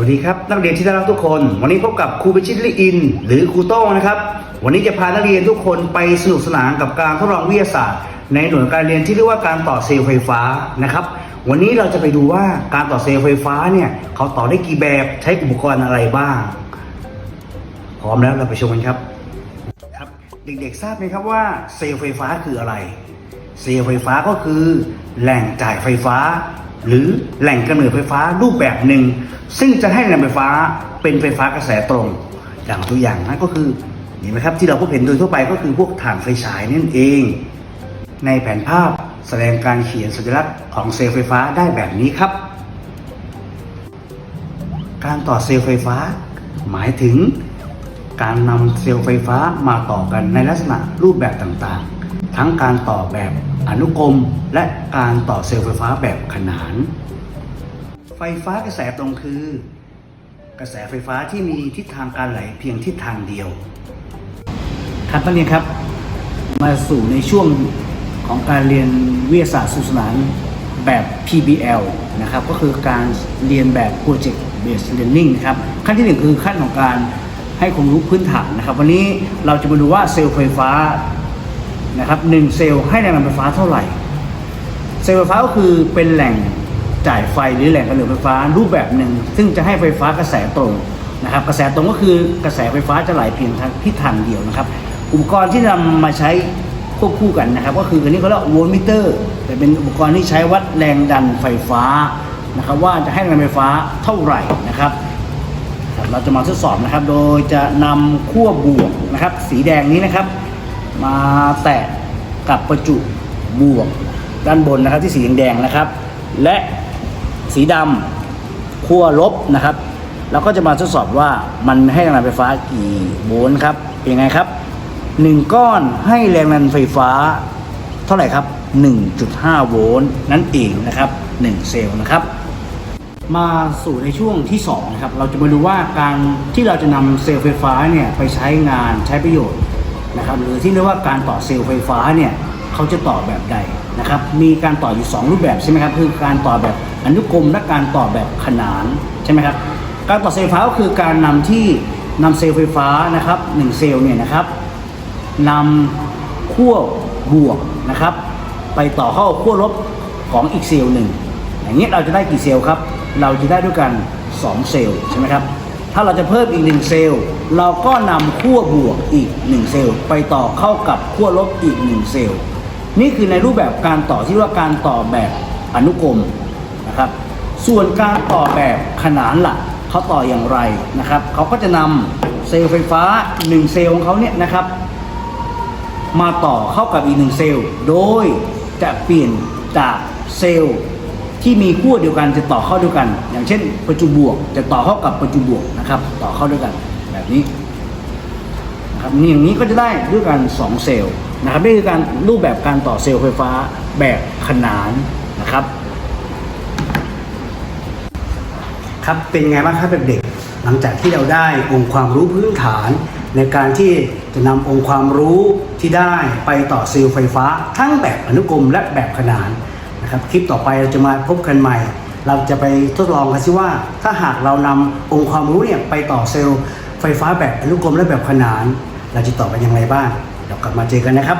วัสดีครับนักเรียนที่น่ารักทุกคน วันนี้พบกับครูพิชิตลิอิน หรือครูโต้งนะครับ วันนี้จะพานักเรียนทุกคนไปสนุกสนานกับการทดลองวิทยาศาสตร์ ในหน่วยการเรียนที่เรียกว่าการต่อเซลล์ไฟฟ้านะครับ วันนี้เราจะไปดูว่าการต่อเซลล์ไฟฟ้าเนี่ยเขาต่อได้กี่แบบใช้อุปกรณ์อะไรบ้าง พร้อมแล้วเราไปชมกันครับครับ เด็กๆทราบไหมครับว่าเซลล์ไฟฟ้าคืออะไร เซลล์ไฟฟ้าก็คือ แหล่งจ่ายไฟฟ้า หรือแหล่งกำเนิดไฟฟ้ารูปแบบหนึ่ง ซึ่งจะให้แหล่งไฟฟ้าเป็นไฟฟ้ากระแสตรง อย่างตัวอย่างนั่นก็คือเห็นไหมครับที่เราพบเห็นโดยทั่วไปก็คือพวกถ่านไฟฉายนั่นเอง ในแผนภาพแสดงการเขียนสัญลักษณ์ของเซลล์ไฟฟ้าได้แบบนี้ครับ การต่อเซลล์ไฟฟ้า หมายถึงการนำเซลล์ไฟฟ้ามาต่อกันในลักษณะรูปแบบต่างๆ ทั้งการต่อแบบอนุกรม และการต่อเซลล์ไฟฟ้าแบบขนาน ไฟฟ้ากระแสตรงคือ กระแสไฟฟ้าที่มีทิศทางการไหลเพียงทิศทางเดียวครับนักเรียนครับ มาสู่ในช่วงของการเรียนวิทยาศาสตร์สุสนานแบบ PBL นะครับ ก็คือการเรียนแบบ Project Based Learning นะครับ ขั้นที่หนึ่งคือขั้นของการให้ความรู้พื้นฐานนะครับ วันนี้เราจะมาดูว่าเซลล์ไฟฟ้า นะครับหนึ่งเซลล์ให้แรงดันไฟฟ้าเท่าไหร่ เซลล์ไฟฟ้าก็คือเป็นแหล่งจ่ายไฟหรือแหล่งกำเนิดไฟฟ้ารูปแบบหนึ่ง ซึ่งจะให้ไฟฟ้ากระแสตรงนะครับ กระแสตรงก็คือกระแสไฟฟ้าจะไหลเพียงทางทิศทางเดียวนะครับ อุปกรณ์ที่นำมาใช้ควบคู่กันนะครับ ก็คืออันนี้เขาเรียกว่าโวลมิเตอร์แต่เป็นอุปกรณ์ที่ใช้วัดแรงดันไฟฟ้านะครับว่าจะให้แรงดันไฟฟ้าเท่าไหร่นะครับ เราจะมาทดสอบนะครับ โดยจะนำขั้วบวกนะครับ สีแดงนี้นะครับ มาแตะกับประจุบวกด้านบนนะครับที่สีแดงๆนะครับ และสีดำขั้วลบนะครับ เราก็จะมาทดสอบว่ามันให้แรงดันไฟฟ้ากี่โวลต์ครับเป็นยังไงครับหนึ่งก้อนให้แรงดันไฟฟ้าเท่าไหร่ครับ 1.5 โวลต์นั่นเองนะครับ 1 เซลล์นะครับ มาสู่ในช่วงที่2นะครับเราจะมาดูว่าการที่เราจะนำเซลล์ไฟฟ้าเนี่ยไปใช้งานใช้ประโยชน์ นะครับหรือที่เรียกว่าการต่อเซลล์ไฟฟ้าเนี่ยเขาจะต่อแบบใดนะครับมีการต่ออยู่ 2 รูปแบบใช่ไหมครับคือการต่อแบบอนุกรมและการต่อแบบขนานใช่ไหมครับการต่อเซลล์ไฟฟ้าก็คือการนำที่นำเซลล์ไฟฟ้านะครับหนึ่งเซลล์เนี่ยนะครับนำขั้วบวกนะครับ ไปต่อเข้าขั้วลบของอีกเซลล์หนึ่งอย่างนี้เราจะได้กี่เซลล์ครับ เราจะได้ด้วยกัน 2 เซลล์ใช่ไหมครับ ถ้าเราจะเพิ่มอีก1เซลล์ เราก็นำขั้วบวกอีก1เซลล์ ไปต่อเข้ากับขั้วลบอีก1เซลล์ นี่คือในรูปแบบการต่อที่เรียกว่าการต่อแบบอนุกรมนะครับ ส่วนการต่อแบบขนานล่ะเขาต่ออย่างไรนะครับ เขาก็จะนำเซลล์ไฟฟ้า 1 เซลล์ของเขาเนี่ยนะครับ มาต่อเข้ากับอีกหนึ่งเซลล์ โดยจะเปลี่ยนจากเซลล์ ที่มีขั้วเดียวกันจะต่อเข้าด้วยกัน อย่างเช่น ประจุบวกจะต่อเข้ากับประจุบวกนะครับ ต่อเข้าด้วยกันแบบนี้นะครับนี่อย่างนี้ก็จะได้ด้วยกัน 2 เซลล์นะครับนี่คือการรูปแบบการต่อเซลล์ไฟฟ้าแบบขนานนะครับ ครับเป็นไงบ้างครับเด็กๆหลังจากที่เราได้องค์ความรู้พื้นฐาน ในการที่จะนำองค์ความรู้ที่ได้ไปต่อเซลล์ไฟฟ้า ทั้งแบบอนุกรมและแบบขนาน นะครับคลิปต่อไปเราจะมาพบกันใหม่ เราจะไปทดลองกันซิว่า ถ้าหากเรานำองค์ความรู้เนี่ยไปต่อเซลล์ไฟฟ้าแบบอนุกรมและแบบขนาน เราจะต่อกันอย่างไรบ้างเดี๋ยวกลับมาเจอกันนะครับ